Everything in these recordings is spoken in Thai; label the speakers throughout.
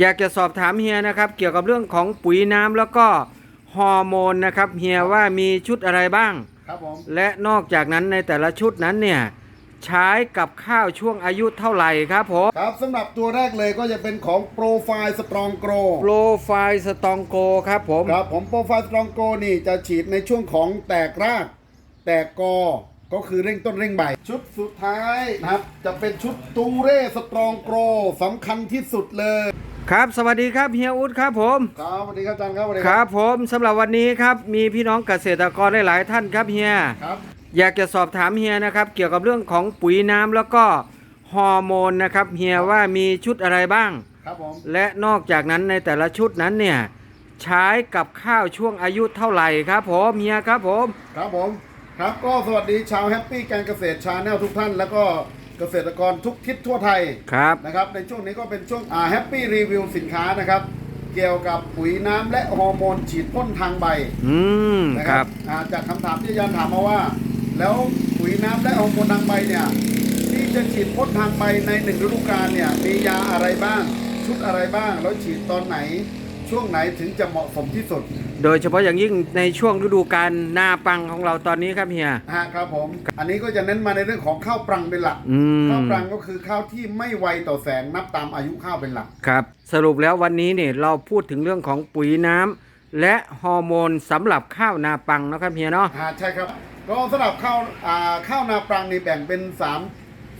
Speaker 1: อยากจะสอบถามเฮียนะครับ เกี่ยวกับเรื่องของปุ๋ยน้ำแล้วก็ฮอร์โมนนะครับเฮียว่ามีชุดอะไรบ้าง
Speaker 2: ครับผม
Speaker 1: และนอกจากนั้นในแต่ละชุดนั้นเนี่ยใช้กับข้าวช่วงอายุเท่าไหร่ครับผม
Speaker 2: ครับสำหรับตัวแรกเลยก็จะเป็นของโปรไฟล์สตรองโกร
Speaker 1: โปรไฟล์สตองโกครับผม
Speaker 2: ครับผมโปรไฟล์สตรองโกนี่จะฉีดในช่วงของแตกราก แตกกอ ก็คือเร่งต้นเร่งใบ ชุดสุดท้ายนะครับ จะเป็นชุดตูเร่สตรองโกรสำคัญที่สุดเลย
Speaker 1: ครับสวัสดีครับเฮียอุดครับผม
Speaker 2: ครับสวัสดีครับอาจารย์ครับสวัสดี
Speaker 1: ครับ ผมสำหรับวันนี้ครับมีพี่น้องเกษตรกรหลายๆท่านครับเฮีย
Speaker 2: ครับ
Speaker 1: อยากจะสอบถามเฮียนะครับเกี่ยวกับเรื่องของปุ๋ยน้ำแล้วก็ฮอร์โมนนะครับเฮียว่ามีชุดอะไรบ้าง
Speaker 2: ครับผม
Speaker 1: และนอกจากนั้นในแต่ละชุดนั้นเนี่ยใช้กับข้าวช่วงอายุเท่าไหร่ครับผมเฮียครับผม
Speaker 2: ครับผมครับก็สวัสดีชาวแฮปปี้การเกษตรชาแนลทุกท่านแล้วก็ เกษตรกรทุกทิศทั่วไทย
Speaker 1: ครับ
Speaker 2: นะครับ ในช่วงนี้ก็เป็นช่วงอ่าแฮปปี้รีวิวสินค้านะครับ เกี่ยวกับปุ๋ยน้ำและฮอร์โมนฉีดพ่นทางใบ
Speaker 1: อืม
Speaker 2: นะ
Speaker 1: ค
Speaker 2: ค
Speaker 1: รั
Speaker 2: รับบอ่าจากคำถามที่อาจารย์ถามมาว่า แล้วปุ๋ยน้ำและฮอร์โมนทางใบเนี่ยที่จะฉีดพ่นทางใบในหนึ่งฤดูกาลเนี่ยมียาอะไรบ้าง ชุดอะไรบ้างแล้วฉีดตอนไหน ช่วงไหนถึงจะเหมาะสมที่สุด
Speaker 1: โดยเฉพาะอย่างยิ่งในช่วงฤดูกาลนาปังของเราตอนนี้ครับเฮีย
Speaker 2: ฮะครับผม อันนี้ก็จะเน้นมาในเรื่องของข้าวปรังเป็นหลัก
Speaker 1: อืม
Speaker 2: ข้าวปรังก็คือข้าวที่ไม่ไวต่อแสงนับตามอายุข้าวเป็นหลัก
Speaker 1: ครับ สรุปแล้ววันนี้เนี่ยเราพูดถึงเรื่องของปุ๋ยน้ำและฮอร์โมนสำหรับข้าวนาปังนะครับเฮียเนาะ
Speaker 2: อ่าใช่ครับก็สำหรับข้าวอ่าข้าวนาปรังนี่แบ่งเป็น3าม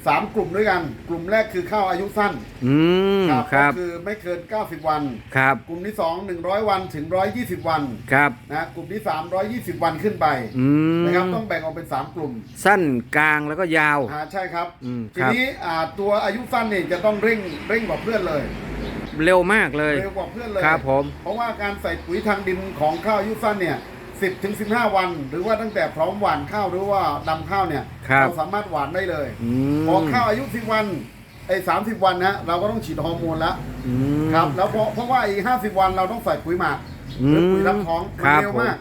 Speaker 2: สามกลุ่มด้วยกัน กลุ่มแรกคือข้าวอายุสั้น
Speaker 1: อืมครับ
Speaker 2: ก็คือไม่เกิน 90 วัน
Speaker 1: ครับ
Speaker 2: กลุ่มที่2 100 วันถึง 120 วัน
Speaker 1: ครับ
Speaker 2: นะกลุ่มที่3 120 วันขึ้นไป
Speaker 1: อืม
Speaker 2: นะครับต้องแบ่งออกเป็น 3 กลุ่ม
Speaker 1: สั้นกลางแล้วก็ยาว
Speaker 2: อ่าใช่ครับ
Speaker 1: อืม
Speaker 2: ที
Speaker 1: ครับ
Speaker 2: นี้อ่าตัวอายุสั้นเนี่ยจะต้องเร่งเร่งกว่าเพื่อนเลย
Speaker 1: เร็วมากเลย
Speaker 2: เร็วกว่าเพื่อนเลย
Speaker 1: ครับผม
Speaker 2: เพราะว่าการใส่ปุ๋ยทางดินของข้าวอายุสั้นเนี่ย 10ถึง15 วัน หรือว่าตั้งแต่พร้อมหว่านข้าวหรือว่าดำข้าวเนี่ย
Speaker 1: ครับ
Speaker 2: เราสามารถหว่านได้เลย
Speaker 1: อืม
Speaker 2: พอข้าวอายุ 10 วันไอ้สามสิบวันนะเราก็ต้องฉีดฮอร์โมนแล้ว
Speaker 1: อืม
Speaker 2: ครับ แล้วเพราะเพราะว่าอีกห้าสิบวันเราต้องใส่ปุ๋ยหมัก
Speaker 1: อืม
Speaker 2: หรือปุ๋ยรับท้อง
Speaker 1: ค
Speaker 2: มั
Speaker 1: รั
Speaker 2: น
Speaker 1: บ
Speaker 2: เร็วมาก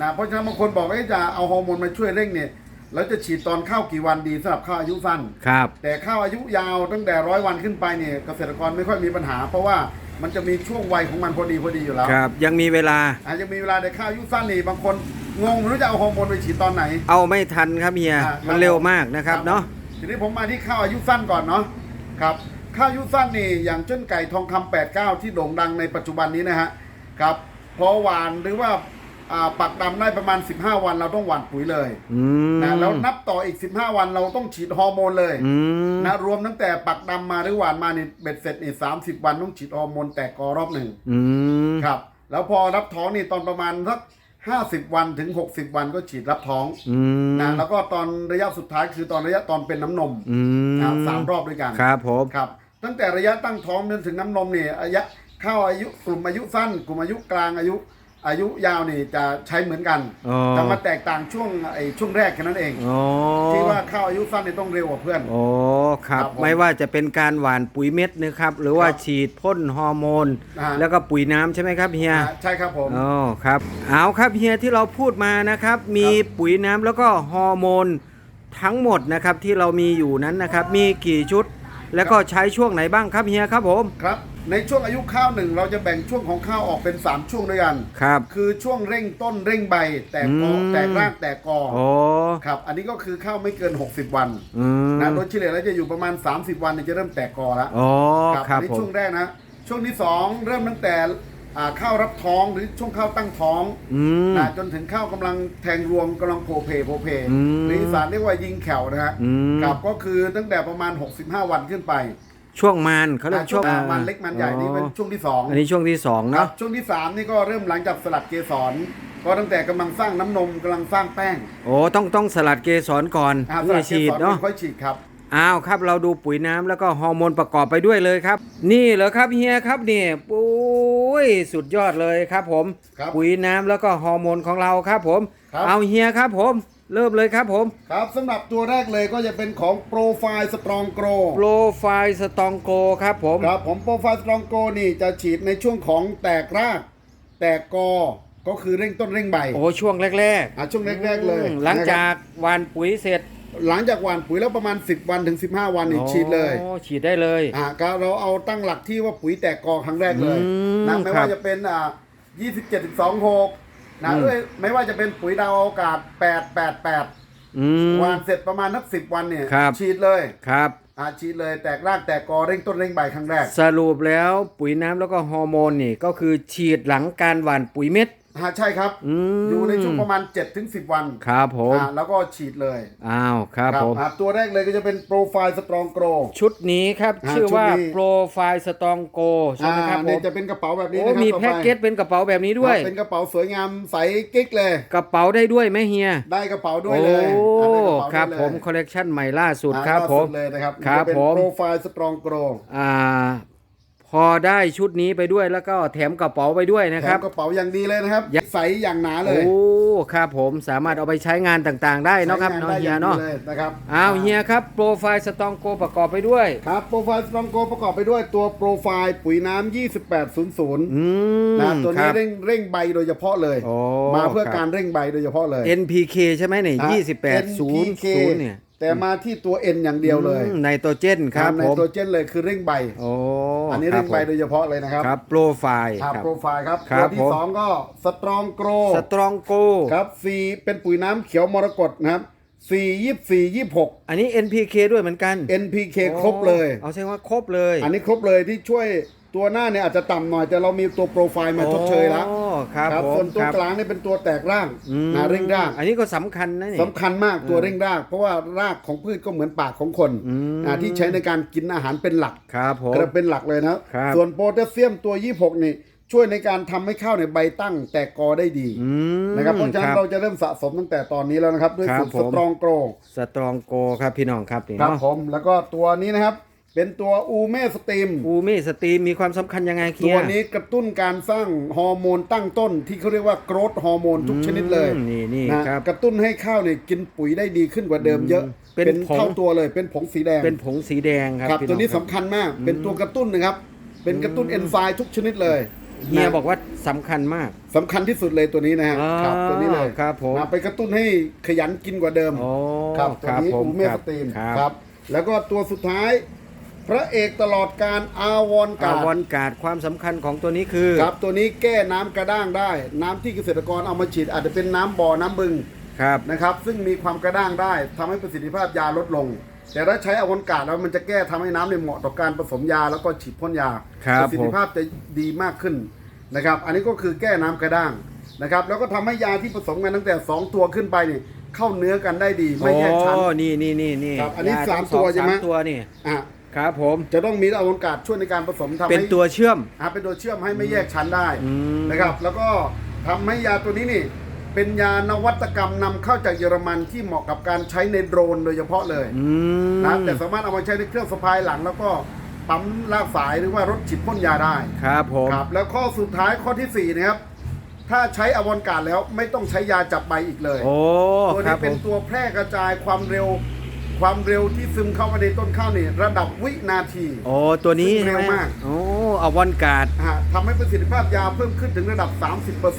Speaker 2: นะเพราะฉะนั้นบางคนบอกว่าเอ๊ะจะเอาฮอร์โมนมาช่วยเร่งเนี่ยแล้วจะฉีดตอนข้าวกี่วันดีสำหรับข้าวอายุสั้น
Speaker 1: ครับ
Speaker 2: แต่ข้าวอายุยาวตั้งแต่ร้อยวันขึ้นไปเนี่ยเกษตรกรไม่ค่อยมีปัญหา เพราะว่า มันจะมีช่วงวัยของมันพอดีพอดีอยู่แล้ว
Speaker 1: ครับ ยังมีเวลา
Speaker 2: อาจจะมีเวลาในข้าวอายุสั้นนี่บางคนงงไม่รู้จะเอาฮอร์โมนไปฉีดตอนไหน
Speaker 1: เอาไม่ทันครับเฮีย
Speaker 2: อ่า
Speaker 1: มันเร็วมากนะครับเนาะ
Speaker 2: ทีนี้ผมมาที่ข้าวอายุสั้นก่อนเนาะครับข้าวอายุสั้นนี่อย่างเจ้นไก่ทองคำ89 ที่โด่งดังในปัจจุบันนี้นะฮะครับพอหวานหรือว่าอ่า ปักดำได้ประมาณ 15 วันเราต้องหว่านปุ๋ยเลย
Speaker 1: อืม
Speaker 2: นะแล้วนับต่ออีก 15 วันเราต้องฉีดฮอร์โมนเลย
Speaker 1: อืม
Speaker 2: นะรวมตั้งแต่ปักดำมาหรือหวานมานี่เบ็ดเสร็จนี่30วันต้องฉีดฮอร์โมนแตกกอรอบหนึ่ง
Speaker 1: อืม
Speaker 2: ครับ แล้วพอรับท้องนี่ตอนประมาณสัก50 วันถึง 60 วันก็ฉีดรับท้อง
Speaker 1: อืม
Speaker 2: นะแล้วก็ตอนระยะสุดท้ายคือตอนระยะตอนเป็นน้ำนม
Speaker 1: อืม
Speaker 2: นะสามรอบด้วยกัน
Speaker 1: ครับผม
Speaker 2: ครับ ตั้งแต่ระยะตั้งท้องจนถึงน้ำนมเนี่ยระยะเข้าอายุกลุ่มอายุสั้น กลุ่มอายุกลางอายุ อายุยาวนี่จะใช้เหมือนกัน
Speaker 1: อ๋อ
Speaker 2: จะมาแตกต่างช่วงไอ้ช่วงแรกแค่นั้นเอง
Speaker 1: อ๋อ
Speaker 2: ที่ว่าเข้าอายุสั้นนี่ต้องเร็วกว่าเพื่อน
Speaker 1: โอ้ครับ
Speaker 2: ครับผม
Speaker 1: ไม่ว่าจะเป็นการหว่านปุ๋ยเม็ดนะครับ หรือว่า
Speaker 2: ครับ
Speaker 1: ฉีดพ่นฮอร์โมน
Speaker 2: อ่า
Speaker 1: แล้วก็ปุ๋ยน้ำใช่ไหมครับเฮีย
Speaker 2: อ่าใช่ครับผม
Speaker 1: อ๋อครับเอาครับเฮียที่เราพูดมานะครับ มีปุ๋ยน้ำแล้วก็ฮอร์โมนทั้งหมดนะครับที่เรามีอยู่นั้นนะครับ มีกี่ชุด แล้วก็ใช้ช่วงไหนบ้างครับเฮียครับผม
Speaker 2: ครับ ในช่วงอายุข้าวหนึ่งเราจะแบ่งช่วงของข้าวออกเป็น 3 ช่วงด้วยกัน
Speaker 1: ครับ
Speaker 2: คือช่วงเร่งต้นเร่งใบ แตกกอ
Speaker 1: อืม
Speaker 2: แตกรากแตกกอ
Speaker 1: โอ้
Speaker 2: ครับ อันนี้ก็คือข้าวไม่เกิน 60 วัน
Speaker 1: อืม
Speaker 2: นะโดยเฉลี่ยแล้วจะอยู่ประมาณ 30 วันเนี่ยจะเริ่มแตกกอแล้ว
Speaker 1: โอ้
Speaker 2: ครับ
Speaker 1: ครั
Speaker 2: อั
Speaker 1: บ
Speaker 2: นนี้
Speaker 1: ผ
Speaker 2: ช่
Speaker 1: ม
Speaker 2: วงแรกนะ ช่วงที่ 2 เริ่มตั้งแต่อ่าข้าวรับท้องหรือช่วงข้าวตั้งท้อง
Speaker 1: อืม
Speaker 2: นะจนถึงข้าวกำลังแทงรวงกำลังโผเพโผเพ
Speaker 1: อืม
Speaker 2: หรืออีสานเรียกว่ายิงแขวนะฮะ
Speaker 1: อืม
Speaker 2: ครับก็คือตั้งแต่ประมาณ 65 วันขึ้นไป
Speaker 1: ช่วงมันเขาเรียก
Speaker 2: อ่า
Speaker 1: ช่วง
Speaker 2: อ่ามันเล็กมันใหญ่นี่เป็นช่วงที่2
Speaker 1: อันนี้ช่วงที่สอง
Speaker 2: ครั
Speaker 1: เนาะ
Speaker 2: บช่วงที่3นี่ก็เริ่มหลังจากสลัดเกสรก็ตั้งแต่กำลังสร้างน้ำนมกำลังสร้างแป้ง
Speaker 1: โอ้ต้องต้องสลัดเกสรก่อน
Speaker 2: อ่าส
Speaker 1: เพื่
Speaker 2: ลั
Speaker 1: อ
Speaker 2: ดเก
Speaker 1: ฉีด
Speaker 2: สร
Speaker 1: เนาะ
Speaker 2: ค่อยฉีดครับ
Speaker 1: อ้าวครับเราดูปุ๋ยน้ำแล้วก็ฮอร์โมนประกอบไปด้วยเลยครับ นี่เหรอครับเฮียครับนี่โอ้ยสุดยอดเลยครับผม
Speaker 2: ครับ
Speaker 1: ปุ๋ยน้ำแล้วก็ฮอร์โมนของเราครับผม
Speaker 2: ครับ
Speaker 1: เอาเฮียครับผม เริ่มเลยครับผม
Speaker 2: ครับสำหรับตัวแรกเลยก็จะเป็นของโปรไฟล์สตรองโกร
Speaker 1: โปรไฟล์สตองโกครับผม
Speaker 2: ครับผมโปรไฟล์สตรองโกนี่จะฉีดในช่วงของแตกราก แตกกอก็คือเร่งต้นเร่งใบ
Speaker 1: โอ้ช่วงแรก
Speaker 2: อะช่วง
Speaker 1: ๆ
Speaker 2: แรก ๆ เลย
Speaker 1: อืมหลัง
Speaker 2: นะครับ
Speaker 1: จากหว่านปุ๋ยเสร็จ
Speaker 2: หลังจากหว่านปุ๋ยแล้วประมาณ 10 วันถึง 15 วันนี่ฉีดเลย
Speaker 1: โอ้ฉีดได้เลย
Speaker 2: อ่าก็เราเอาตั้งหลักที่ว่าปุ๋ยแตกกอครั้งแรกเลย
Speaker 1: อืม
Speaker 2: นะไม่
Speaker 1: ครั
Speaker 2: ว่า
Speaker 1: บ
Speaker 2: จะเป็นอ่า27 12 6นะ
Speaker 1: อื ม
Speaker 2: เอ้ยไม่ว่าจะเป็นปุ๋ยดาวอากาศ8 8 8
Speaker 1: อืม
Speaker 2: หวานเสร็จประมาณนัก10วันเนี่ย
Speaker 1: ครับ
Speaker 2: ฉีดเลย
Speaker 1: ครับ
Speaker 2: อ่าฉีดเลยแตกรากแตกกอเร่งต้นเร่งใบครั้งแรก
Speaker 1: สรุปแล้วปุ๋ยน้ำแล้วก็ฮอร์โมนนี่ก็คือฉีดหลังการหว่านปุ๋ยเม็ด
Speaker 2: ฮะใช่ครับ
Speaker 1: อืม
Speaker 2: อยู่ในช่วงประมาณ7-10ถึง10 วัน
Speaker 1: ครับผม
Speaker 2: อ่าแล้วก็ฉีดเลย
Speaker 1: อ้าวครับผม
Speaker 2: อ่าตัวแรกเลยก็จะเป็นโปรไฟล์สตรองโกร
Speaker 1: ชุดนี้ครับ
Speaker 2: อ่า
Speaker 1: ชื่อว่า
Speaker 2: ชุดนี้
Speaker 1: โปรไฟล์สตองโกใช่ไหมครับผ
Speaker 2: เนี่ย
Speaker 1: ม
Speaker 2: จะเป็นกระเป๋าแบบนี้
Speaker 1: โอ้
Speaker 2: นะครับ
Speaker 1: มี
Speaker 2: ต่อไป
Speaker 1: แพ็กเกจเป็นกระเป๋าแบบนี้ด้วย
Speaker 2: ครับเป็นกระเป๋าสวยงามใสกิ๊กเลย
Speaker 1: กระเป๋าได้ด้วยไหมเฮีย
Speaker 2: ได้กระเป๋าด้วย
Speaker 1: โอ้
Speaker 2: เลยอ่าได้กะเป๋า
Speaker 1: ครับ
Speaker 2: ด้วย
Speaker 1: ผม
Speaker 2: เลย
Speaker 1: คอลเลกชันใหม่ล่าสุด
Speaker 2: อ่า
Speaker 1: ครับ
Speaker 2: ล่า
Speaker 1: ผ
Speaker 2: สุ
Speaker 1: ม
Speaker 2: ดเลยนะครับ
Speaker 1: ครับ
Speaker 2: จะเป็น
Speaker 1: ผม
Speaker 2: โปรไฟล์สตรองโกร
Speaker 1: อ่า พอได้ชุดนี้ไปด้วยแล้วก็แถมกระเป๋าไปด้วยนะ
Speaker 2: แถ
Speaker 1: ครับ
Speaker 2: มกระเป๋าอย่างดีเลยนะครับ
Speaker 1: อย่า
Speaker 2: ใสอย่างหนาเลย
Speaker 1: โอ้ครับผมสามารถเอาไปใช้งานต่างๆ ได้เนาะครับ
Speaker 2: ใช้
Speaker 1: เนาะ
Speaker 2: งได้
Speaker 1: เฮีย
Speaker 2: องดี
Speaker 1: เนาะ
Speaker 2: ลนะครับ
Speaker 1: อ้าวเฮียครับโปรไฟล์สตองโกประกอบไปด้วย
Speaker 2: ครับโปรไฟล์สตรองโกประกอบไปด้วยตัวโปรไฟล์ปุ๋ยน้ำ2800
Speaker 1: อืม
Speaker 2: นะตัว
Speaker 1: ค
Speaker 2: นี้
Speaker 1: รับ
Speaker 2: เร่งเร่งใบโดยเฉพาะเลย
Speaker 1: โอ้
Speaker 2: มาเพื่อ
Speaker 1: ครับ
Speaker 2: การเร่งใบโดยเฉพาะเลย
Speaker 1: NPK ใช่ไหมเนี่ย
Speaker 2: อะ
Speaker 1: ยี่สิบแปดศูนย์
Speaker 2: NPK
Speaker 1: ศูนย์เนี่ย
Speaker 2: แต่มาที่ตัว N อย่างเดียวเลย
Speaker 1: ไนโตรเจนครับ
Speaker 2: ใน
Speaker 1: ผม
Speaker 2: ตัวเจนเลยคือเร่งใบ
Speaker 1: โอ้
Speaker 2: อันนี้เร่งใบโดยเฉพาะเลยนะครับ
Speaker 1: ครับโปรไฟล์
Speaker 2: ครับ
Speaker 1: ครับ
Speaker 2: โปรไฟล์ครับ
Speaker 1: ครั
Speaker 2: ตัว
Speaker 1: บ
Speaker 2: ที่
Speaker 1: ผม
Speaker 2: สองก็สตรองโกร
Speaker 1: สตรองโก
Speaker 2: ครับสีเป็นปุ๋ยน้ำเขียวมรกตนะครับสี่ยี่สี่ยี่หก
Speaker 1: อันนี้ NPK ด้วยเหมือนกัน
Speaker 2: NPK ครบเลย
Speaker 1: เอาใช่ว่าครบเลย
Speaker 2: อันนี้ครบเลยที่ช่วย ตัวหน้าเนี่ยอาจจะต่ำหน่อยแต่เรามีตัวโปรไฟล์มาชดเชยแล้ว
Speaker 1: โอ้ครับผม
Speaker 2: ส่วนตัว
Speaker 1: ครับ
Speaker 2: กลางเนี่ยเป็นตัวแตกร่าง
Speaker 1: อืม
Speaker 2: นะเร่งราก
Speaker 1: อันนี้ก็สำคัญนะนี่
Speaker 2: สำคัญมากตัวเร่งราก เพราะว่ารากของพืชก็เหมือนปากของคน
Speaker 1: อืม
Speaker 2: อ่าที่ใช้ในการกินอาหารเป็นหลัก
Speaker 1: ครับผม
Speaker 2: ก็เป็นหลักเลยนะครับ ส่วนโพแทสเซียมตัว 26 นี่ ช่วยในการทำให้ข้าวในยใบตั้งแตกกอได้ดี
Speaker 1: อืม
Speaker 2: นะครับเพราะฉะนั้นเราจะเริ่มสะสมตั้งแต่ตอนนี้แล้วนะครับ ด้วย
Speaker 1: ครับ
Speaker 2: สูตร
Speaker 1: ผม
Speaker 2: สตรองโกร
Speaker 1: สตรองโกครับพี่น้องครับนี่
Speaker 2: ครับ
Speaker 1: เนาะ
Speaker 2: ผมแล้วก็ตัวนี้นะครับ เป็นตัวอูเมสตีม
Speaker 1: อูมิสตรีมมีความสำคัญยังไงเคี
Speaker 2: ตั
Speaker 1: ยว
Speaker 2: นี้กระตุ้นการสร้างฮอร์โมนตั้งต้นที่เขาเรียกว่าโกรทฮอร์โมนทุกชนิดเลย
Speaker 1: อืมนี่นี่
Speaker 2: นะครับ กระตุ้นให้ข้าวเนี่ยกินปุ๋ยได้ดีขึ้นกว่าเดิมเยอะ
Speaker 1: เป็น
Speaker 2: เป็น
Speaker 1: ผง
Speaker 2: เท่าตัวเลยเป็นผงสีแดง
Speaker 1: เป็นผงสีแดงครับ
Speaker 2: ครับ
Speaker 1: พี่
Speaker 2: ตัวนี้
Speaker 1: อง
Speaker 2: สำคัญมากเป็นตัวกระตุ้นนะครับ เป็นกระตุ้นเอนไซม์ทุกชนิดเลย
Speaker 1: เฮีย
Speaker 2: นะ
Speaker 1: บอกว่าสำคัญมาก
Speaker 2: สำคัญที่สุดเลยตัวนี้นะฮะ
Speaker 1: อ๋อ
Speaker 2: ครับตัวนี้เลย
Speaker 1: ครับผม
Speaker 2: นะไปกระตุ้นให้ขยันกินกว่าเดิม
Speaker 1: โอ้
Speaker 2: ครับตัวนี้
Speaker 1: ผม
Speaker 2: อูเม
Speaker 1: ค
Speaker 2: ส
Speaker 1: รับ
Speaker 2: ตีน
Speaker 1: ครับ
Speaker 2: ครับ แล้วก็ตัวสุดท้าย พระเอกตลอดการอาวอน
Speaker 1: กากาวอ
Speaker 2: ด
Speaker 1: นการ์ดความสำคัญของตัวนี้คือ
Speaker 2: ครับตัวนี้แก้น้ำกระด้างได้ น้ำที่เกษตรกรเอามาฉีดอาจจะเป็นน้ำบ่อน้ำบึง
Speaker 1: ครับ
Speaker 2: นะครับ ซึ่งมีความกระด้างได้ทำให้ประสิทธิภาพยาลดลง แต่ถ้าใช้อาวอนกาดแล้วมันจะแก้ทำให้น้ำเนี่ยเหมาะต่อการผสมยาแล้วก็ฉีดพ่นยา
Speaker 1: ครับ
Speaker 2: ประสิทธิภาพจะดีมากขึ้นนะครับ อันนี้ก็คือแก้น้ำกระด้างนะครับ แล้วก็ทำให้ยาที่ผสมกันตั้งแต่ 2 ตัวขึ้นไปเนี่ยเข้าเนื้อกันได้ดีไม่แยกชั้น
Speaker 1: โอ้นี่นี่นี่นี่
Speaker 2: ครับอันนี้
Speaker 1: ย
Speaker 2: สาม
Speaker 1: ทั้ง
Speaker 2: ตัวใช่ไหม
Speaker 1: สามตัวนี่
Speaker 2: อะ
Speaker 1: ครับผม
Speaker 2: จะต้องมีอาวอนกาดช่วยในการผสมทำ
Speaker 1: เป็น
Speaker 2: ให้
Speaker 1: ตัวเชื่อม
Speaker 2: อะเป็นตัวเชื่อมให้ไม่แยกชั้นได้
Speaker 1: อืม
Speaker 2: นะครับ แล้วก็ทำให้ยาตัวนี้นี่ เป็นยานวัตกรรมนำเข้าจากเยอรมันที่เหมาะกับการใช้ในโดรนโดยเฉพาะเลย
Speaker 1: อืม
Speaker 2: นะแต่สามารถเอามาใช้ในเครื่องสะพายหลัง แล้วก็ปั๊มลากสายหรือว่ารถฉีดพ่นยาได้
Speaker 1: ครับผม
Speaker 2: ครับแล้วข้อสุดท้ายข้อที่สี่นะครับ ถ้าใช้อวอนการแล้วไม่ต้องใช้ยาจับใบอีกเลย
Speaker 1: โอ้
Speaker 2: ตัว
Speaker 1: ครั
Speaker 2: นี้
Speaker 1: บผ
Speaker 2: เป็น
Speaker 1: ม
Speaker 2: ตัวแพร่กระจายความเร็ว ความเร็วที่ซึมเข้ามาในต้นข้าวนี่ระดับวินาที
Speaker 1: โอ้ตัวนี้
Speaker 2: ซึ่งเร็ว
Speaker 1: ใช่ไห
Speaker 2: มาก
Speaker 1: โอ้อวอนการ์ด
Speaker 2: อ่าทำให้ประสิทธิภาพยาเพิ่มขึ้นถึงระดับ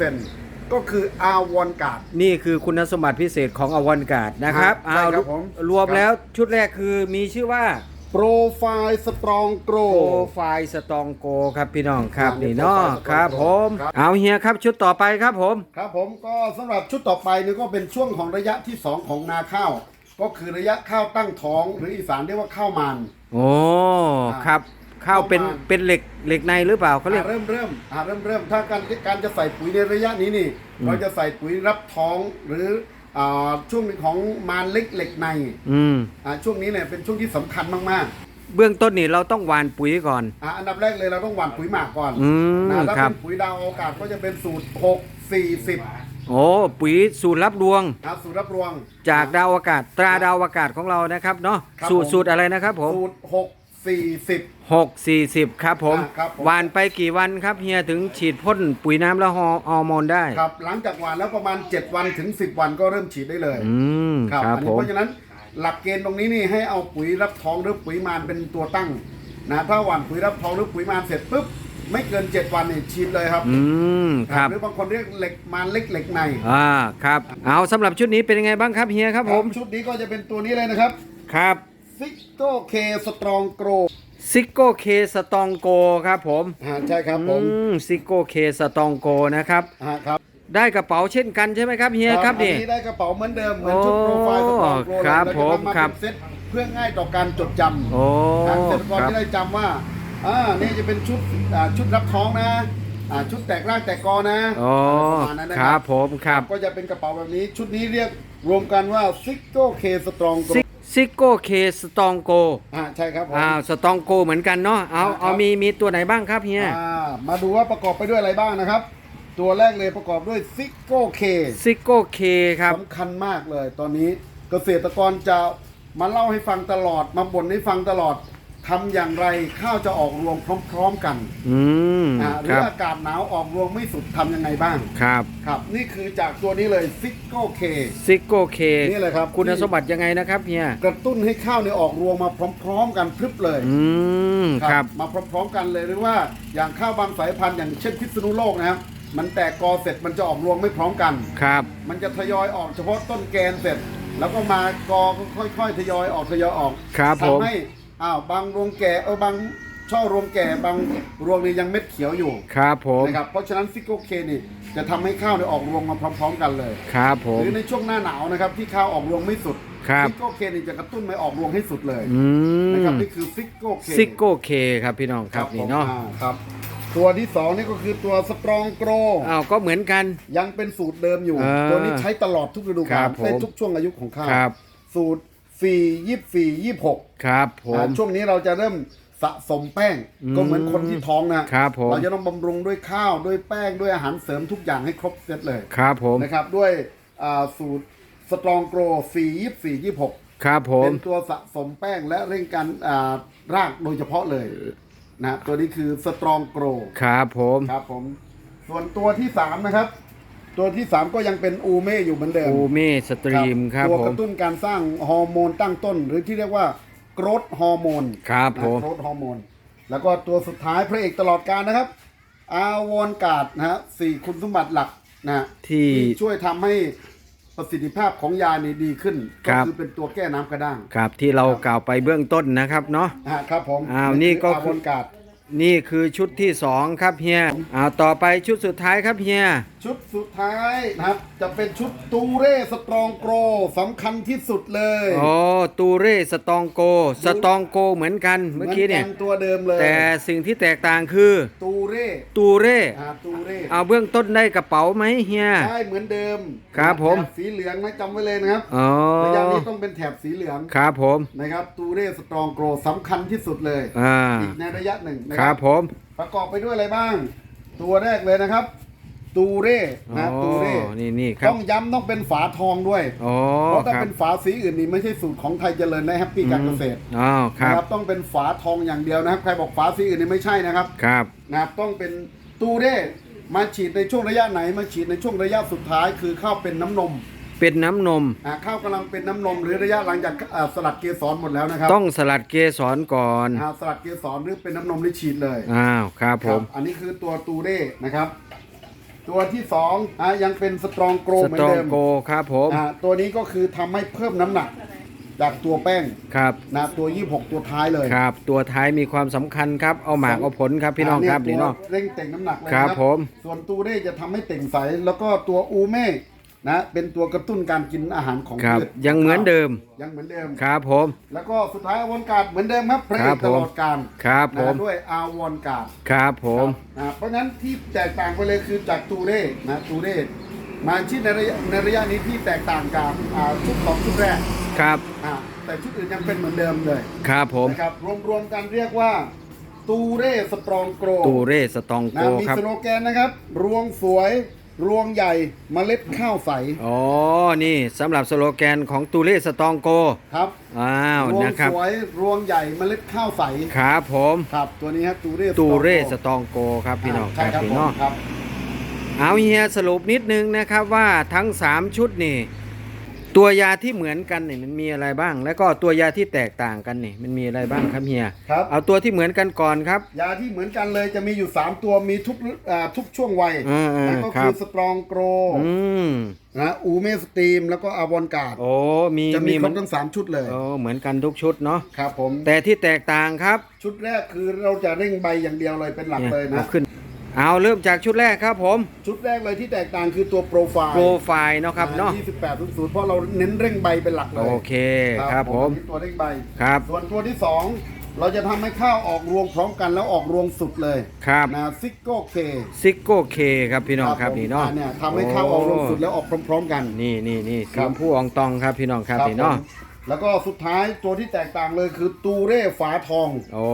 Speaker 2: 30%ก็คืออาวอนการ์ด
Speaker 1: นี่คือคุณสมบัติพิเศษของอวอนการ์ดนะครับ
Speaker 2: ครับใช่
Speaker 1: เอา
Speaker 2: ครับผม
Speaker 1: รวม
Speaker 2: ครับ
Speaker 1: แล้วชุดแรกคือมีชื่อว่า
Speaker 2: โปรไฟล์สตรองโกร
Speaker 1: โปรไฟล์สตองโกครับพี่น้องครับ
Speaker 2: อ่านี่
Speaker 1: นี่เนาะ
Speaker 2: โปรไฟล์ Strong
Speaker 1: ครับผม
Speaker 2: ครับ
Speaker 1: เอาเฮียครับชุดต่อไปครับผม
Speaker 2: ครับผมก็สำหรับชุดต่อไปนี่ก็เป็นช่วงของระยะที่ 2 ของนาข้าว ก็คือระยะข้าวตั้งท้องหรืออีสานเรียกว่าข้าวมัน
Speaker 1: โอ้
Speaker 2: อ่า
Speaker 1: ครับข้าวเป็น
Speaker 2: ประมาณ
Speaker 1: เป็นเหล็กเหล็กในหรือเปล่าเขาเรียก
Speaker 2: อะเริ่มเริ่มอะเริ่มเริ่มถ้าการการจะใส่ปุ๋ยในระยะนี้นี่ เราจะใส่ปุ๋ยรับท้องหรืออ่าช่วงของมารเล็กเหล็กใน
Speaker 1: อืม
Speaker 2: อ่าช่วงนี้เนี่ยเป็นช่วงที่สำคัญมาก
Speaker 1: เบื้องต้นนี่เราต้องหว่านปุ๋ยก่อน
Speaker 2: ๆอะอันดับแรกเลยเราต้องหว่านปุ๋ยหมากก่อน
Speaker 1: อืม
Speaker 2: นะถ้า
Speaker 1: ครั
Speaker 2: เป็
Speaker 1: บ
Speaker 2: นปุ๋ยดาวอากาศก็จะเป็นสูตร 6 40
Speaker 1: โอ้ปุ๋ยสูตรรับรวง
Speaker 2: นะสูตรรับรวง
Speaker 1: จากดาวอากาศตราดาวอากาศของเรานะครับเนาะ
Speaker 2: ครับ
Speaker 1: สูตร
Speaker 2: ผม
Speaker 1: สูตรอะไรนะครับผม
Speaker 2: สูตร6 40
Speaker 1: หกสี่สิบครับผม
Speaker 2: อ่าครับผม
Speaker 1: หวานไปกี่วันครับเฮียถึงฉีดพ่นปุ๋ยน้ำและฮอร์ฮอร์โมนได้
Speaker 2: ครับ หลังจากหว่านแล้วประมาณ 7 วันถึง 10 วันก็เริ่มฉีดได้เลย
Speaker 1: อืม
Speaker 2: ครับ
Speaker 1: ครับ
Speaker 2: อัน
Speaker 1: ผ
Speaker 2: นี้
Speaker 1: ม
Speaker 2: เพราะฉะนั้นหลักเกณฑ์ตรงนี้นี่ให้เอาปุ๋ยรับท้องหรือปุ๋ยมารเป็นตัวตั้งนะถ้าหว่านปุ๋ยรับท้องหรือปุ๋ยมารเสร็จปุ๊บ ไม่เกิน7วันเนี่ยฉีดเลยครับ
Speaker 1: อืมครับ
Speaker 2: หรือบางคนเรียกเหล็กมานเล็กเหล็กใน
Speaker 1: อ่าครับ เอาสำหรับชุดนี้เป็นยังไงบ้างครับเฮียครับผม
Speaker 2: ชุดนี้ก็จะเป็นตัวนี้เลยนะครับ
Speaker 1: ครับ
Speaker 2: ซิโก้เคสตรองโกร
Speaker 1: ซิโก้เคสตองโกครับผม
Speaker 2: ใช่ครับผม
Speaker 1: อืมซิโก้เคสตองโกนะครับ
Speaker 2: อ่าครับ
Speaker 1: ได้กระเป๋าเช่นกันใช่ไหมครับเฮียครับ
Speaker 2: อั
Speaker 1: นี่
Speaker 2: นี้ได้กระเป๋าเหมือนเดิมเหมือนชุด
Speaker 1: โอ้
Speaker 2: โปรไฟล์สตรองโกรเลย
Speaker 1: ครับ
Speaker 2: แล้ว
Speaker 1: ผม
Speaker 2: จะทำมา
Speaker 1: ครับ
Speaker 2: เป็นเซ็ตเพื่อง่ายต่อการจดจำ
Speaker 1: โอ้
Speaker 2: ทางเกษตรกร
Speaker 1: ครับ
Speaker 2: จะได้จำว่า อ่านี่จะเป็นชุดอ่าชุดรับท้องนะอ่าชุดแตกรากแตกกอนะ
Speaker 1: โอ้
Speaker 2: ประมาณนั้นนะ
Speaker 1: ค
Speaker 2: ค
Speaker 1: รั
Speaker 2: รั
Speaker 1: บบผมครับ
Speaker 2: ก็จะเป็นกระเป๋าแบบนี้ ชุดนี้เรียกรวมกันว่าซิโก้เคสตรองโก
Speaker 1: ซิโก้เคสตองโก
Speaker 2: อ่าใช่ครับผม
Speaker 1: อ้าวสตองโกเหมือนกันเนาะเอา
Speaker 2: ครับ
Speaker 1: เอามีมีตัวไหนบ้างครับเฮีย
Speaker 2: อ่ามาดูว่าประกอบไปด้วยอะไรบ้างนะครับ ตัวแรกเลยประกอบด้วยซิโก้เค
Speaker 1: ซิโก้เคครับ
Speaker 2: สำคัญมากเลย ตอนนี้เกษตรกรจะมาเล่าให้ฟังตลอด มาบ่นให้ฟังตลอด ทำอย่างไรข้าวจะออกรวงพร้อมๆกัน
Speaker 1: อืม
Speaker 2: อ่าหรื
Speaker 1: ค
Speaker 2: อ
Speaker 1: รับ
Speaker 2: อากาศหนาวออกรวงไม่สุดทำยังไงบ้าง
Speaker 1: ครับ
Speaker 2: ครับ นี่คือจากตัวนี้เลยซิโก้เค
Speaker 1: ซิโก้เค
Speaker 2: นี่เลยครับ
Speaker 1: คุณ
Speaker 2: ที่
Speaker 1: สมบัติยังไงนะครับเฮีย
Speaker 2: กระตุ้นให้ข้าวเนี่ยออกรวงมาพร้อมๆ กันพรึบเลย
Speaker 1: อืมครับ
Speaker 2: มาพร้อมๆกันเลยหรือว่าอย่างข้าวบางสายพันธุ์อย่างเช่นพิษณุโลกนะครับ มันแตกกอเสร็จมันจะออกรวงไม่พร้อมกัน
Speaker 1: ครับ
Speaker 2: มันจะทยอยออกเฉพาะต้นแกนเสร็จ แล้วก็มากอก็ค่อย ๆ ทยอยออกทยอยออก
Speaker 1: ครับผม
Speaker 2: ทำให้ อ้าวบางรวงแก่เออบางช่อรวงแก่บางรวงนี่ยังเม็ดเขียวอยู่
Speaker 1: ครับผม
Speaker 2: นะครับเพราะฉะนั้นซิโกเคนี่จะทำให้ข้าวเนี่ยออกรวงมาพร้อม ๆ กันเลย
Speaker 1: ครับผ
Speaker 2: ห
Speaker 1: ม
Speaker 2: รือในช่วงหน้าหนาวนะครับที่ข้าวออกรวงไม่สุด
Speaker 1: ครับ
Speaker 2: ซิโกเคนี่จะกระตุ้นให้ออกรวงให้สุดเลย
Speaker 1: อื
Speaker 2: นะครับ
Speaker 1: ม
Speaker 2: นี่คือซิโกเค
Speaker 1: ซิโก้เคครับพี่น้องครับ
Speaker 2: ผม
Speaker 1: นี่เนาะ
Speaker 2: อ่ครับ ตัวที่สองนี่ก็คือตัวสตรองโกร
Speaker 1: อ้าวก็เหมือนกัน
Speaker 2: ยังเป็นสูตรเดิมอยู่
Speaker 1: เออ
Speaker 2: ตัวนี้ใช้ตลอดทุกฤดู
Speaker 1: ครั
Speaker 2: กาล
Speaker 1: บผม
Speaker 2: ในทุกช่วงอายุของข้าว
Speaker 1: ครับ
Speaker 2: สูตร ฟียี่สี่ยี่หก
Speaker 1: ครับผม
Speaker 2: ช่วงนี้เราจะเริ่มสะสมแป้ง
Speaker 1: อืม
Speaker 2: ก็เหมือนคนที่ท้องนะครับ
Speaker 1: ผม
Speaker 2: เราจะต้องบำรุงด้วยข้าวด้วยแป้งด้วยอาหารเสริมทุกอย่างให้ครบเซตเลย
Speaker 1: ครับผม
Speaker 2: นะครับด้วยอ่าสูตรสตรองโกรฟียี่สี่ยี่หก
Speaker 1: ครับผม
Speaker 2: เป็นตัวสะสมแป้งและเร่งการอ่ารากโดยเฉพาะเลยนะตัวนี้คือสตรองโกร
Speaker 1: ครับผม
Speaker 2: ครับผม ส่วนตัวที่สามนะครับ ตัวที่สามก็ยังเป็นอูเม่อยู่เหมือนเดิม
Speaker 1: อูเม่สตรีมครับ
Speaker 2: ตัว
Speaker 1: ผ
Speaker 2: ก
Speaker 1: ม
Speaker 2: ระตุ้นการสร้างฮอร์โมนตั้งต้น หรือที่เรียกว่าโกรทฮอร์โมน
Speaker 1: ครับผม
Speaker 2: โกรทฮอร์โมน แล้วก็ตัวสุดท้ายพระเอกตลอดการนะครับ อาวอนการ์ดนะฮะสี่คุณสมบัติหลักนะฮะ
Speaker 1: ที่
Speaker 2: ช่วยทำให้ประสิทธิภาพของยานี่ดีขึ้น
Speaker 1: ค
Speaker 2: ก็
Speaker 1: รับ
Speaker 2: คือเป็นตัวแก้น้ำกระด้าง
Speaker 1: ครับที่เรากล่าวไปเบื้องต้นนะครับเนาะ
Speaker 2: นะฮะครับผม
Speaker 1: อ้าวนี่ก็คือ
Speaker 2: อาวอนการ์ด
Speaker 1: นี่คือชุดที่สองครับเฮียอ้าวต่อไปชุดสุดท้ายครับเฮีย
Speaker 2: ชุดสุดท้ายนะครับ จะเป็นชุดตูเร่สตรองโกรสำคัญที่สุดเลย
Speaker 1: โอ้ตูเร่สตองโก สตองโกเหมือนกันเมื่อกี้เนี่ย
Speaker 2: หมือตัวเดิมเลย
Speaker 1: แต่สิ่งที่แตกต่างคือ
Speaker 2: ตูเร่
Speaker 1: ตูเร่
Speaker 2: อ่าตูเร่
Speaker 1: เอาเบื้องต้นได้กระเป๋าไหมเฮีย
Speaker 2: ได้เหมือนเดิม
Speaker 1: ครับผม
Speaker 2: แถบสีเหลืองนะจำไว้เลยนะครับ
Speaker 1: อ๋อ
Speaker 2: ระยะนี้ต้องเป็นแถบสีเหลือง
Speaker 1: ครับผม
Speaker 2: นะครับตูเร่สตรองโกรสำคัญที่สุดเลย
Speaker 1: อ่า
Speaker 2: อีกในระยะหนึ่งนะ
Speaker 1: ค
Speaker 2: ค
Speaker 1: รั
Speaker 2: รั
Speaker 1: บบผม
Speaker 2: ประกอบไปด้วยอะไรบ้าง ตัวแรกเลยนะครับ ตูเร่นะ
Speaker 1: อ๋อ
Speaker 2: ตูเร่
Speaker 1: นี่นี่ครับ
Speaker 2: ต้องย้ำต้องเป็นฝาทองด้วย
Speaker 1: อ๋อ
Speaker 2: เพราะถ้า
Speaker 1: ครับ
Speaker 2: เป็นฝาสีอื่นนี่ไม่ใช่สูตรของไทยเจริญในแฮปปี้การเกษตร
Speaker 1: อ๋อครั
Speaker 2: นะ
Speaker 1: บ
Speaker 2: ครับ ต้องเป็นฝาทองอย่างเดียวนะครับ ใครบอกฝาสีอื่นนี่ไม่ใช่นะครับ
Speaker 1: ครับ
Speaker 2: นะครับต้องเป็นตูเร่มาฉีดในช่วงระยะไหนมาฉีดในช่วงระยะสุดท้ายคือข้าวเป็นน้ำนม
Speaker 1: เป็นน้ำนม
Speaker 2: อ่าข้าวกำลังเป็นน้ำนมหรือระยะหลังจากอ่าสลัดเกสรหมดแล้วนะครับ
Speaker 1: ต้องสลัดเกสรก่อน
Speaker 2: อ่าสลัดเกสรหรือเป็นน้ำนมที่ฉีดเลย
Speaker 1: อ้าวครับผม
Speaker 2: ครับอันนี้คือตัวตูเร่นะครับ ตัวที่สองอ่ายังเป็นสตรองโกร
Speaker 1: ส
Speaker 2: เหมือ
Speaker 1: ต
Speaker 2: น
Speaker 1: อง
Speaker 2: เดิม
Speaker 1: โกครับผม
Speaker 2: อ่าตัวนี้ก็คือทำให้เพิ่มน้ำหนัก จากตัวแป้ง
Speaker 1: ครับ
Speaker 2: นะตัว 26 ตัวท้ายเลย
Speaker 1: ครับ ตัวท้ายมีความสำคัญครับเอาหมากเอาผลครับพี่น้องครับานี่
Speaker 2: ตัว
Speaker 1: เนาะ
Speaker 2: เร่งเต่งน้ำหนักเลย
Speaker 1: ครับ
Speaker 2: นะ
Speaker 1: ผม
Speaker 2: ส่วนตูเร่จะทำให้เต่งใส แล้วก็ตัวอูเม่ นะเป็นตัวกระตุ้นการกินอาหารของ
Speaker 1: ครับ
Speaker 2: พืช
Speaker 1: ยังเหมือนเดิม
Speaker 2: ยังเหมือนเดิม
Speaker 1: ครับผม
Speaker 2: แล้วก็สุดท้ายอาวอนการ์ดเหมือนเดิมครับพระเอ
Speaker 1: ครั
Speaker 2: ก
Speaker 1: บ
Speaker 2: ต
Speaker 1: ผม
Speaker 2: ลอดการ
Speaker 1: ครับผม
Speaker 2: นะด้วยอาวอนการ์ด
Speaker 1: ครับผม
Speaker 2: อ่าเพราะฉะนั้นที่แตกต่างไปเลยคือจากตูเร่นะตูเร่มาที่ในระยะในระยะนี้ที่แตกต่างกับอ่าชุดของชุดแรก
Speaker 1: ครับ
Speaker 2: อ่าแต่ชุดอื่นยังเป็นเหมือนเดิมเลย
Speaker 1: ครับผม
Speaker 2: นะครับรวมๆกันเรียกว่าตูเร่สตรองโกร
Speaker 1: ตูเร่สตองโก
Speaker 2: นะมี
Speaker 1: ครับ
Speaker 2: สโลแกนนะครับ รวงสวย รวงใหญ่เมล็ดข้าวใส
Speaker 1: อ๋อ นี่สำหรับสโลแกนของตูเร่สตองโก
Speaker 2: ครับ
Speaker 1: อ้าว
Speaker 2: รวง
Speaker 1: นะครับ
Speaker 2: สวยรวงใหญ่เมล็ดข้าวใส
Speaker 1: ครับผม
Speaker 2: ครับ ตัวนี้ครับตูเร่
Speaker 1: ตูเร่ส
Speaker 2: ส
Speaker 1: ตองโกครับพี่น้องค
Speaker 2: ใช่
Speaker 1: รับ
Speaker 2: ครับ
Speaker 1: พี่
Speaker 2: ผม
Speaker 1: น้อง
Speaker 2: ครับ
Speaker 1: เอาเฮียสรุปนิดนึงนะครับว่าทั้ง 3 ชุดนี่ ตูตัวยาที่เหมือนกันนี่มันมีอะไรบ้าง แล้วก็ตัวยาที่แตกต่างกันนี่มันมีอะไรบ้างครับเฮีย
Speaker 2: ครับ
Speaker 1: เอาตัวที่เหมือนกันก่อนครับ
Speaker 2: ยาที่เหมือนกันเลยจะมีอยู่ 3 ตัวมีทุกอ่าทุกช่วงวัย
Speaker 1: อ่าๆ
Speaker 2: นั่นก็
Speaker 1: ครั
Speaker 2: คื
Speaker 1: บ
Speaker 2: อสตรองโกร
Speaker 1: อืม
Speaker 2: นะอูเมสตีมแล้วก็อาวอนการ์ด
Speaker 1: โอ้มี
Speaker 2: จะมีคร
Speaker 1: มั
Speaker 2: บทั้ง3ชุดเลย
Speaker 1: โอ้เหมือนกันทุกชุดเนาะ
Speaker 2: ครับผม
Speaker 1: แต่ที่แตกต่างครับ
Speaker 2: ชุดแรกคือเราจะเร่งใบอย่างเดียวเลยเป็นหลัก
Speaker 1: เนี่ย
Speaker 2: เลย
Speaker 1: เอา
Speaker 2: นะ
Speaker 1: ขึ้น เอาเริ่มจากชุดแรกครับผม
Speaker 2: ชุดแรกเลยที่แตกต่างคือตัวโปรไฟล์
Speaker 1: โปรไฟล์เนาะครับเนาะ
Speaker 2: 28 0เพราะเราเน้นเร่งใบเป็นหลักเลย
Speaker 1: โอเคครับผม
Speaker 2: อันนี้ตัวเร่งใบ
Speaker 1: ครับ
Speaker 2: ส่วนตัวที่ 2เราจะทำให้ข้าวออกรวงพร้อมกันแล้วออกรวงสุดเลย
Speaker 1: ครับ
Speaker 2: นะซิกโก้เค
Speaker 1: ซิกโก้เคครับพี่น้องครับ
Speaker 2: ผม
Speaker 1: นี่เนาะ
Speaker 2: อ่เนี่ยทำให้ข้าวออกรวงสุดแล้วออกพร้อม ๆ กัน
Speaker 1: นี่นี่นี่
Speaker 2: ครั
Speaker 1: สี
Speaker 2: บ
Speaker 1: ชมพูอองตองครับพี่น้องครับ
Speaker 2: ครับ
Speaker 1: นี่เนาะ
Speaker 2: ผม แล้วก็สุดท้ายตัวที่แตกต่างเลยคือตูเร่ฝาทอง
Speaker 1: โอ้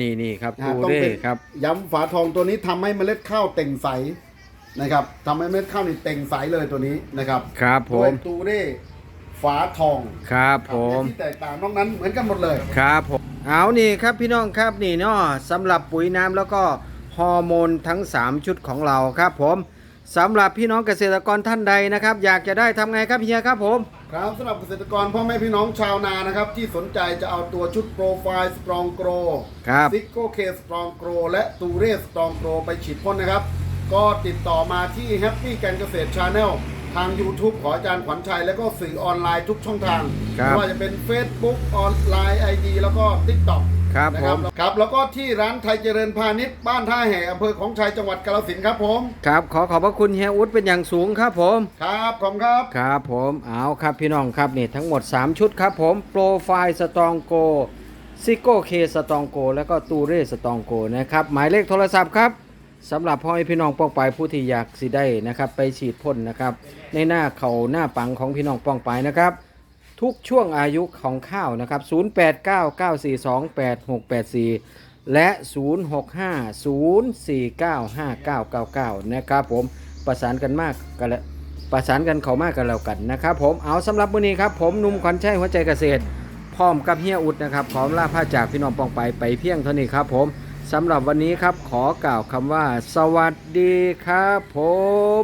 Speaker 1: นี่นี่ครับ
Speaker 2: นะ
Speaker 1: ตู
Speaker 2: ต้อง
Speaker 1: เร่
Speaker 2: เป็น
Speaker 1: ครับ
Speaker 2: ย้ำฝาทองตัวนี้ทำให้เมล็ดข้าวเต่งใสนะครับทำให้เมล็ดข้าวนี่เต่งใสเลยตัวนี้นะครับ
Speaker 1: ครับผ
Speaker 2: ด้วย
Speaker 1: ม
Speaker 2: ตูเร่ฝาทอง
Speaker 1: ครับผม
Speaker 2: ที่แตกต่างนอกนั้นเหมือนกันหมดเลย
Speaker 1: ครับผมเอานี่ครับพี่น้องครับนี่เนาะสำหรับปุ๋ยน้ำแล้วก็ฮอร์โมนทั้ง 3 ชุดของเราครับผมสำหรับพี่น้องเกษตรกรท่านใดนะครับ อยากจะได้ทำไงครับเฮียครับผม
Speaker 2: ครับสำหรับเกษตรกรพ่อแม่พี่น้องชาวนานะครับ ที่สนใจจะเอาตัวชุดโปรไฟล์สตรองโกร
Speaker 1: ครับ
Speaker 2: ซิกโกเคสตรองโกรและตูเรสตรองโกรไปฉีดพ่นนะครับ ก็ติดต่อมาที่ Happy การเกษตรชาแนลทาง YouTube ของอาจารย์ขวัญชัย แล้วก็สื่อออนไลน์ทุกช่องทาง
Speaker 1: ครับ
Speaker 2: ไม่ว่าจะเป็น Facebook ออนไลน์ ID แล้วก็ TikTok
Speaker 1: ครับ
Speaker 2: นะ
Speaker 1: ผ
Speaker 2: ครับ
Speaker 1: ม
Speaker 2: ครับ แล้วก็ที่ร้านไทยเจริญพาณิชย์บ้านท่าแห่อำเภอของชัยจังหวัดกาฬสินธุ์ครับผม
Speaker 1: ครับ ขอขอบพระคุณเฮียอุดเป็นอย่างสูงครับผม
Speaker 2: ครับขอบคุณครับ
Speaker 1: ครับผมเอาครับพี่น้องครับนี่ทั้งหมด 3 ชุดครับผมโปรไฟล์สตองโกซิโก้เคสตองโก แล้วก็ตูเร่สตองโกนะครับหมายเลขโทรศัพท์ครับสำหรับพ่อแม่พี่น้องป้องไปผู้ที่อยากสิได้นะครับ ไปฉีดพ่นนะครับ ในหน้าเขาหน้าปังของพี่น้องป้องไปนะครับ ทุกช่วงอายุของข้าวนะครับ 0899428684 และ 0650495999 นะครับผมประสานกันมากกันล้วประสานกันเขามากกันแล้วกันนะครับผมเอาสำหรับวันนี้ครับ ผมนุ่มขวัญชัยหัวใจเกษตร พร้อมกับเฮียอุดนะครับขอมล่าพาจากพี่น้องปองไปไปเพียงเท่านี้ครับผมสำหรับวันนี้ครับขอกล่าวคำว่า สวัสดีครับผม